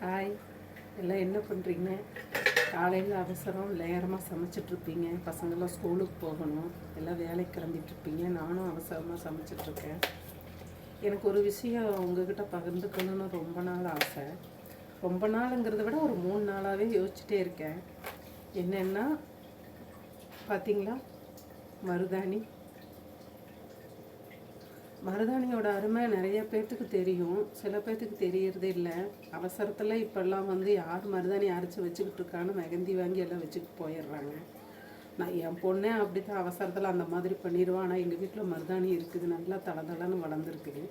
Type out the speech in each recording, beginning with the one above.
Hi எல்லாம் என்ன பண்ணுறீங்க காலையில் அவசரம் லேரமாக சமைச்சிட்ருப்பீங்க. பசங்களாம் ஸ்கூலுக்கு போகணும். எல்லாம் வேலைக்கு கிளம்பிட்டுருப்பீங்க நானும் அவசரமாக சமைச்சிட்ருக்கேன். எனக்கு ஒரு விஷயம் உங்ககிட்ட பகிர்ந்துக்கணும்னு ரொம்ப நாள் ஆசை. ரொம்ப நாளுங்கிறத விட ஒரு மூணு நாளாகவே யோசிச்சுட்டே இருக்கேன். என்னென்னா பார்த்தீங்களா மருதாணி. மருதாணியோட அருமை நிறைய பேர்த்துக்கு தெரியும். சில பேர்த்துக்கு தெரியறதே இல்லை. அவசரத்தில் இப்போல்லாம் வந்து யார் மருதாணி அரைச்சி வச்சுக்கிட்டு இருக்கான்னு மெகந்தி வாங்கி எல்லாம் வச்சுக்கிட்டு போயிடுறாங்க. நான் என் பொண்ணே அப்படி தான் அவசரத்தில் அந்த மாதிரி பண்ணிடுவான் ஆனால் எங்கள் வீட்டில் மருதாணி இருக்குது. நல்லா தளதளன்னு வளர்ந்துருக்குது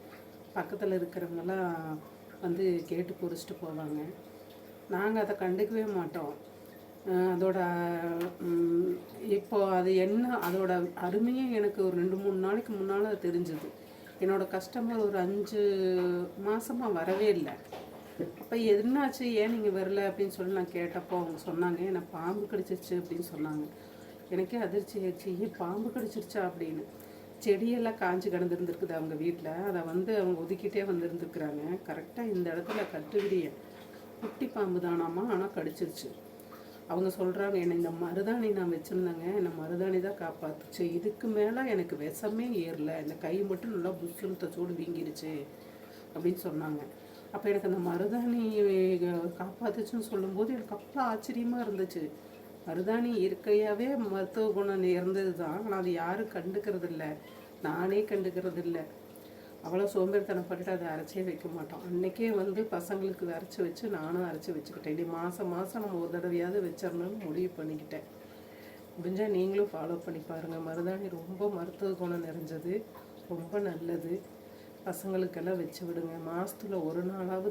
பக்கத்தில் இருக்கிறவங்கெல்லாம் வந்து கேட்டு பொறிச்சிட்டு போவாங்க. நாங்கள் அதை கண்டுக்கவே மாட்டோம். அதோட இப்போ அது என்ன அதோட அருமையே எனக்கு ஒரு ரெண்டு மூணு நாளைக்கு முன்னால் அது தெரிஞ்சுது. என்னோட கஸ்டமர் ஒரு அஞ்சு மாதமாக வரவே இல்லை. அப்போ என்னாச்சு? ஏன் நீங்கள் வரல? அப்படின்னு சொல்லி நான் கேட்டப்போ அவங்க சொன்னாங்க என்னை பாம்பு கடிச்சிருச்சு? அப்படின்னு சொன்னாங்க. எனக்கே அதிர்ச்சி ஆயிடுச்சு. ஏன் பாம்பு கடிச்சிருச்சா? அப்படின்னு. செடியெல்லாம் காஞ்சு கிடந்துருந்துருக்குது அவங்க வீட்டில் அதை வந்து அவங்க ஒதுக்கிட்டே வந்திருந்துருக்குறாங்க. கரெக்டாக இந்த இடத்துல கட்டுவிரிய குட்டி பாம்பு தானாமா? ஆனால் கடிச்சிருச்சு. அவங்க சொல்கிறாங்க என்னை இந்த மருதாணி நான் வச்சுருந்தேங்க. என்னை மருதாணி தான் காப்பாத்துச்சு. இதுக்கு மேலே எனக்கு விஷமே ஏறல. இந்த கை மட்டும் நல்லா புஷ்ஷுன்னு தச்சோடு வீங்கிருச்சு அப்படின்னு சொன்னாங்க. அப்போ எனக்கு அந்த மருதாணி காப்பாத்துச்சுன்னு சொல்லும்போது எனக்கு அப்போ ஆச்சரியமாக இருந்துச்சு. மருதாணி இயற்கையாகவே மருத்துவ குணம் இருந்தது தான் ஆனால் அது யாரும் கண்டுக்கிறது இல்லை நானே கண்டுக்கிறது இல்லை அவ்வளோ சோம்பேறித்தனப்பட்டு அதை அரைச்சே வைக்க மாட்டோம். அன்றைக்கே வந்து பசங்களுக்கு அரைச்சி வச்சு நானும் அரைச்சி வச்சுக்கிட்டேன். இனி மாதம் மாதம் நம்ம ஒரு தடவையாவது வச்சிடணும்னு முடிவு பண்ணிக்கிட்டேன். முடிஞ்சால் நீங்களும் ஃபாலோ பண்ணி பாருங்கள் மருதாணி ரொம்ப மருத்துவ குணம் நிறைஞ்சது. ரொம்ப நல்லது. பசங்களுக்கெல்லாம் வச்சு விடுங்க. மாதத்துல ஒரு நாளாவது